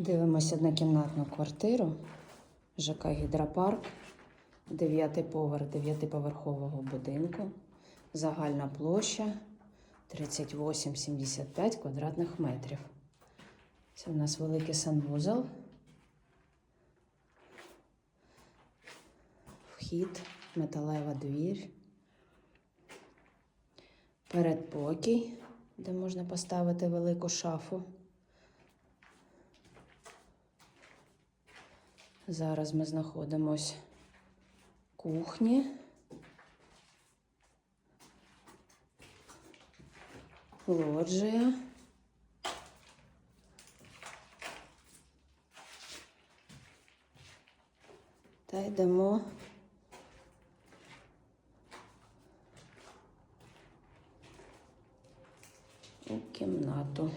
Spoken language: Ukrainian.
Дивимося однокімнатну квартиру ЖК Гідропарк, дев'ятий поверх дев'ятиповерхового будинку. Загальна площа 38,75 квадратних метрів. Це у нас великий санвузол. Вхід, металева двір. Передпокій, де можна поставити велику шафу. Зараз ми знаходимось в кухні. Лоджія. Та йдемо у кімнату.